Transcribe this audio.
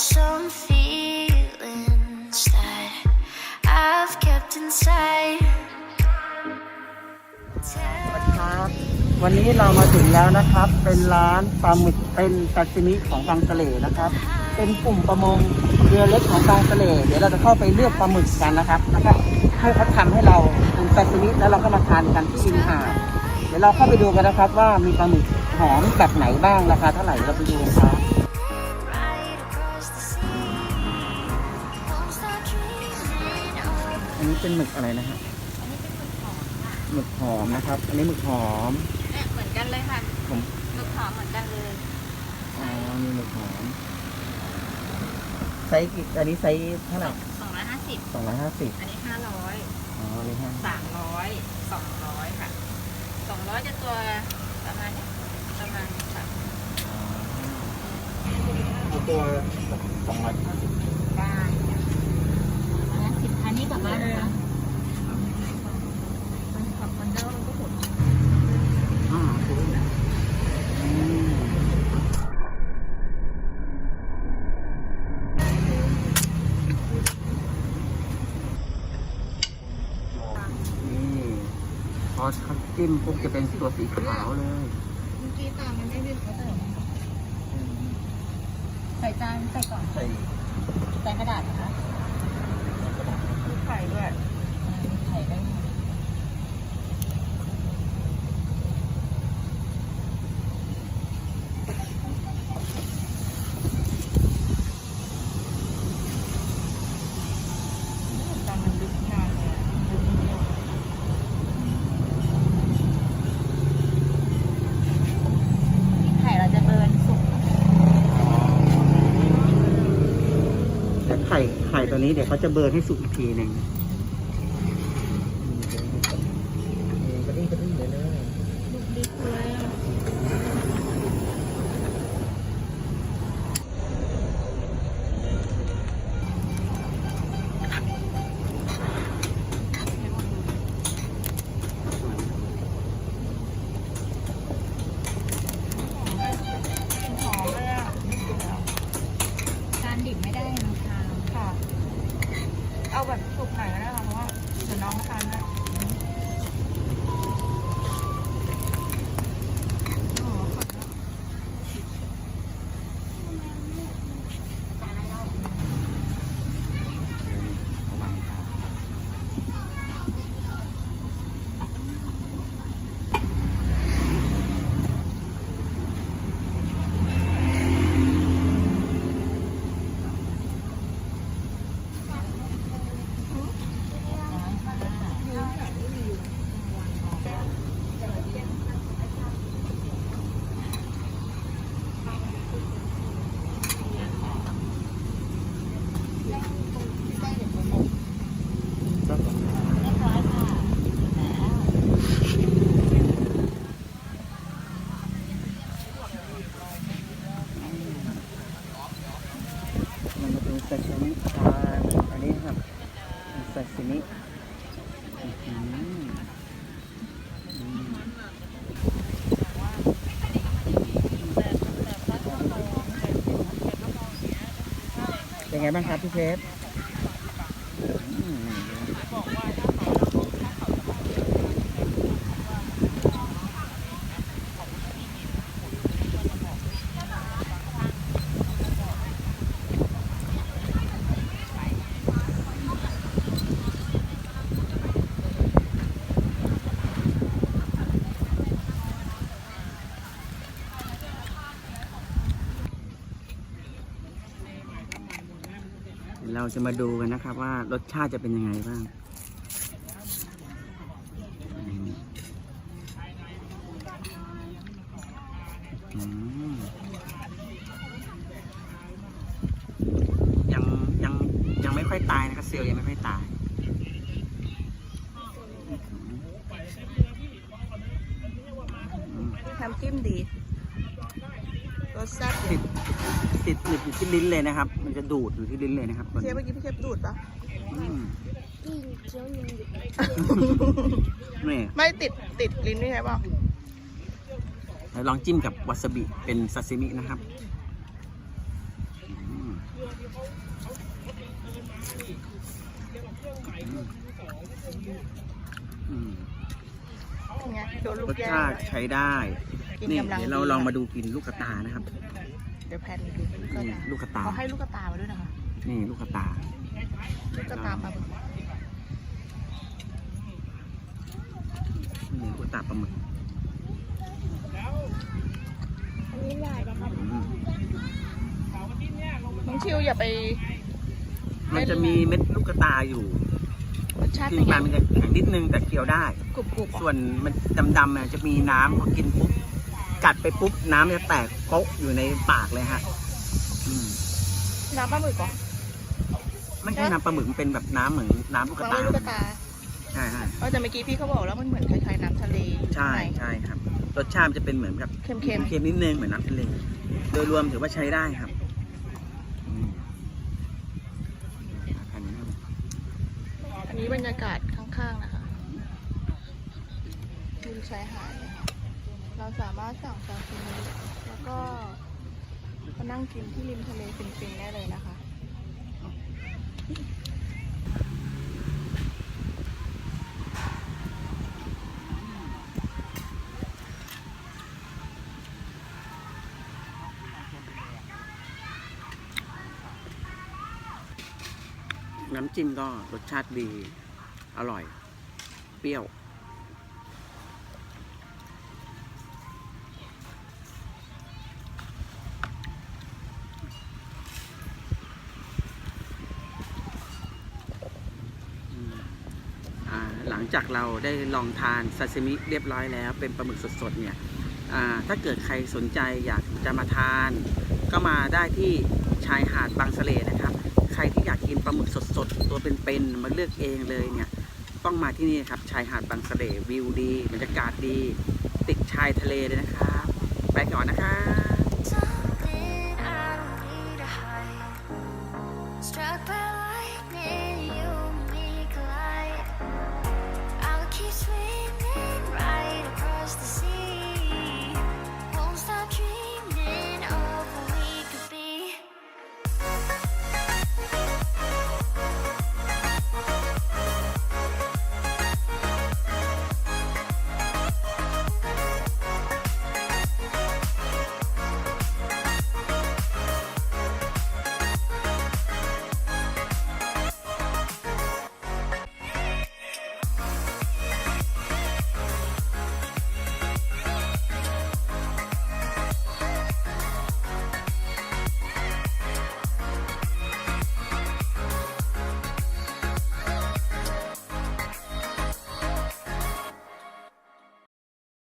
some feelings that I've kept inside. ครับวันนี้เรามาถึงแล้วนะครับ เป็นร้านปลาหมึกเป็นซาชิมิของบางทะเลนะครับ เป็นกลุ่มประมงเรือเล็กของบางทะเลเดี๋ยวเราจะเข้าไปเลือกปลาหมึกกันนะครับแล้วก็ให้เขาทำให้เราเป็นซาชิมิแล้วเราก็มาทานกันที่ริมหาดเดี๋ยวเราเข้าไปดูกันนะครับว่ามีปลาหมึกหอมแบบไหนบ้างราคาเท่าไหร่เราไปดูครับ เป็นหมึกอะไรนะฮะอันนี้เป็นหมึกหอมค่ะหมึกหอมนะครับ อันนี้หมึกหอม เนี่ยเหมือนกันเลยค่ะผม หมึกหอมเหมือนกันเลยอ๋อมีหมึกหอมไซส์กี่อันนี้ไซส์เท่าไหร่สองร้อยห้าสิบสองร้อยห้าสิบอันนี้ห้าร้อยอ๋ออันนี้ห้าสามร้อยสองร้อยค่ะสองร้อยจะตัวประมาณเนี้ยประมาณสามเอาตัวสองร้อยห้าสิบได้อันนั้นสิบอันนี้กลับบ้านนะคะมันขับมันเด้ามันก็หด อ่าถูกแล้วอืมนี่พอเขา จิ้มปุ๊บจะเป็นตัวสีขาวเลย เมื่อกี้ตามมันไม่ได้เขาเติมใส่จานใส่ก่อนใส่จานกระดาษนะคะไข่ด้วยไข่ได้ไหม ตอนมันลึกนานเลยอะลึกนิดเดียวไข่เราจะเบิร์นสุก เดี๋ยวไข่ไข่ ตัวนี้เดี๋ยวเขาจะเบิร์นให้สุกอีกทีหนึ่งกระดิ่งกระดิ่งเลยนะลูกดิ๊กเลยอะหอมเลยอะทานดิบไม่ได้นะคะค่ะ เอาแบบสุกหน่อยก็ได้ค่ะเพราะว่าเดี๋ยวน้องทานนะอ๋อขอบคุณ เรียบร้อยค่ะแล้ว มันมาเป็น ซาชิมิทานอันนี้ครับซาชิมิเป็นไงบ้างครับพี่เชฟ เดี๋ยวเราจะมาดูกันนะครับ ว่ารสชาติจะเป็นยังไงบ้างอืมอืมยังยังยังไม่ค่อยตายนะครับเซลล์ยังไม่ค่อยตายน้ำจิ้มดีรสแซ่บติดีดติดหนึบอยู่ที่ลิ้นเลยนะครับ มันจะดูดอยู่ที่ลิ้นเลยนะครับเชฟเมื่อกี้พี่เชฟดูดปะอืม King Johnny. นี่ไม่ติดติดลิ้นนี่ใช่ป่ะเดี๋ยวลองจิ้มกับวาซาบิเป็นซาซิมินะครับอืมอืมไงโดนลูรกสแย่ชาติใช้ได้ กินนี่กำลังเดี๋ยวเราลองมาดูกินลูกกระตานะครับ เดี๋ยวแพนดูลูกกระนี่ตาลูกกระตา เขาให้ลูกกระตามาด้วยนะคะ นี่ลูกกระตา ลูกกระตาปลาหมึกนี่ลูกกระตาปลาหมึกอันนี้ใหญ่นะครับอืมน้องชิวอย่าไปมันจะมีเม็ดลูกกระตาอยู่รสชาติกิเป็นนไงไปมันจะแข็งนิดนึงแต่เคี้ยวได้ กรุบกรุบส่วนมันดำๆอะจะมีน้ำพอกินปุ๊บ กัดไปปุ๊บน้ำจะแตกโป๊ะอยู่ในปากเลยฮะอืมน้ำปลาหมึกเหรอไม่ใช่น้ำปลาหมึกมันเป็นแบบน้ำเหมือนน้ำลูกกระน้ำตาลูกกระตาใช่ใช่เออแต่เมื่อกี้พี่เขาบอกแล้วมันเหมือนคล้ายๆน้ำทะเลใช่ใช่ครับรสชาติมันจะเป็นเหมือนกับเค็มเค็มนิดนึงเหมือนน้ำทะเลโดยรวมถือว่าใช้ได้ครับอืมอันนี้นะๆอันนี้บรรยากาศข้างๆนะคะริมชายหาดนะคะ เราสามารถสั่งซาซิมิแล้วก็มานั่งกินที่ริมทะเลฟินๆได้เลยนะคะน้ำจิ้มก็รสชาติดี อร่อย เปรี้ยว ลังจากเราได้ลองทานซาซิมิเรียบร้อยแล้ว เป็นปลาหมึกสดๆเนี่ยถ้าเกิดใครสนใจอยากจะมาทาน ก็มาได้ที่ชายหาดบางสะเลนะครับ ใครที่อยากกินปลาหมึกสดๆ ตัวเป็นๆมาเลือกเองเลยเนี่ยต้องมาที่นี่ครับชายหาดบางสะเลวิวดีบรรยากาศดี ติดชายทะเลเลยนะครับไปก่อนนะครับ